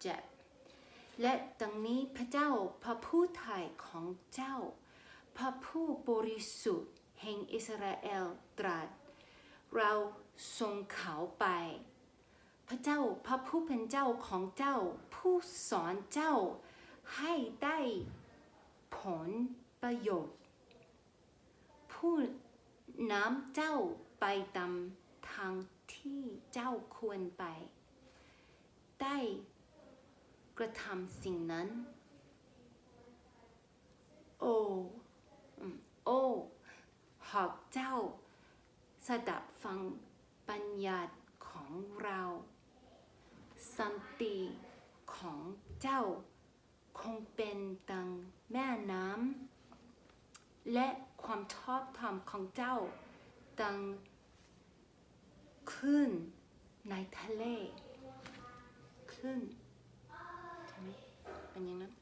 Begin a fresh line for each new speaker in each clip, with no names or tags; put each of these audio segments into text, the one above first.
เจ็บ และดังนี้พระเจ้าพระผู้ไถ่ของเจ้า พระผู้บริสุทธิ์แห่งอิสราเอลตรัส เราส่งเขาไป พระเจ้าพระผู้เป็นเจ้าของเจ้า ผู้สอนเจ้าให้ได้ผลประโยชน์ ผู้นำเจ้าไปตามทางที่เจ้าควรไป ได้ กระทำสิ่งนั้น โอ้โอ้หากเจ้า สดับฟังปัญญาของเรา สันติของเจ้า คงเป็นดังแม่น้ำและความชอบธรรมของเจ้า ดังคลื่นในทะเลคลื่นใช่ไหมเป็นอย่างนั้น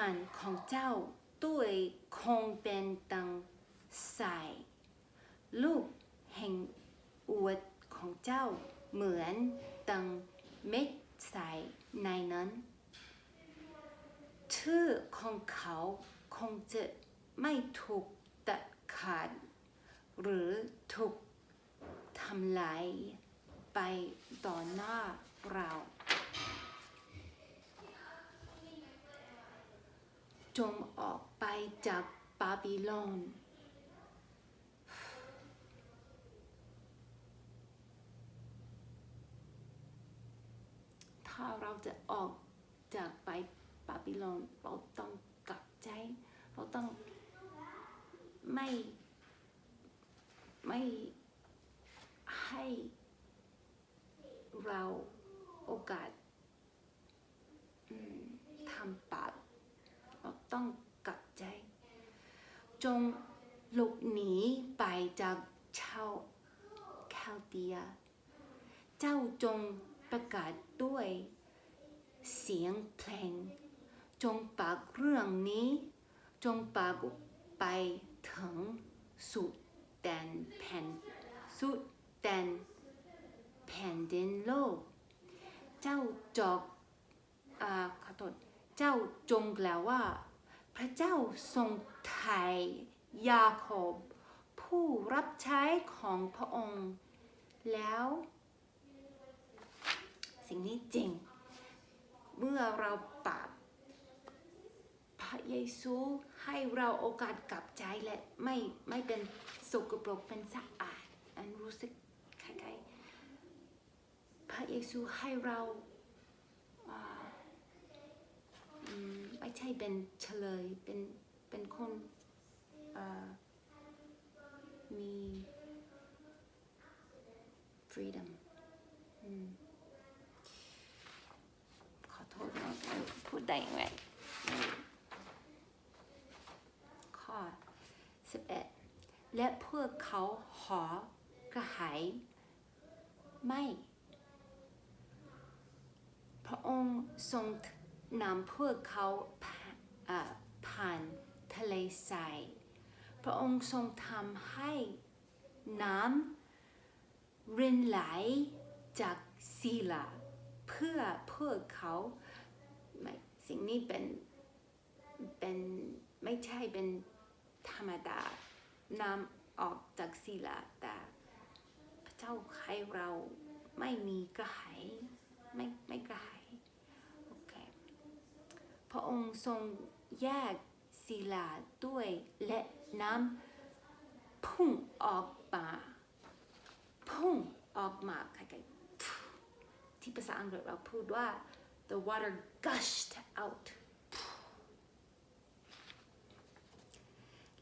พงผ่านของเจ้าด้วยคงเป็นดังสายลูกแห่งอวดของเจ้าเหมือนดังเม็ดสายในนั้นชื่อของเขาคงจะไม่ถูกตัดขาด หรือถูกทำลายไปต่อหน้าเรา จงออกไปจากบาบิโลน ถ้าเราจะออกจากไปบาบิโลนเราต้องกลับใจ เราต้องไม่ไม่ให้เราโอกาสทำบาปเรา ต้องกลับใจ จงหลบหนีไปจากชาวแคลเดีย เจ้าจงประกาศด้วยเสียงเพลง จงปากเรื่องนี้ จงปากไปถึงสุดแดนแผ่นสุดแดนแผ่นดินโลก เจ้าจอกอาขอโทษเจ้าจงกล่าวว่า พระเจ้าทรงไถ่ยาโคบ ผู้รับใช้ของพระองค์ แล้ว สิ่งนี้จริง เมื่อเราปราบพระเยซูให้เราโอกาสกลับใจและไม่ไม่เป็นสกปรกเป็นสะอาด อันรู้สึกคล้ายๆพระเยซูให้เราอ่าอืม ไม่ใช่เป็นเฉลยเป็นเป็นคนมี freedom อืมขอโทษนะพูดได้ยังไงข้อ11 และพวกเขาหอกระหายไม่ พระองค์ทรง นำพวกเขาผ่าอ่าผ่านทะเลทรายพระองค์ทรงทำให้น้ำรินไหลจากศิลาเพื่อพวกเขาไม่สิ่งนี้เป็นเป็นไม่ใช่เป็นธรรมดาน้ำออกจากศิลาแต่พระเจ้าให้เราไม่มีกระหายไม่ไม่กระหาย พระองค์ทรงแยกศิลาด้วยและน้ำพุ่งออกมาพุ่งออกมาคล้ายๆที่ภาษาอังกฤษเราพูดว่า the water gushed out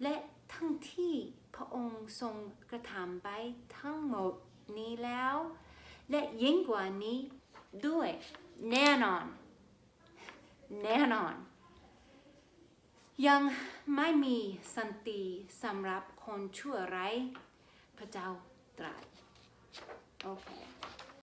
และทั้งที่พระองค์ทรงกระทำไปทั้งหมดนี้แล้ว และยิ่งกว่านี้ด้วยแน่นอน แน่นอน ยังไม่มีสันติสำหรับคนชั่วไร้ายพระเจ้าตรัสโอเค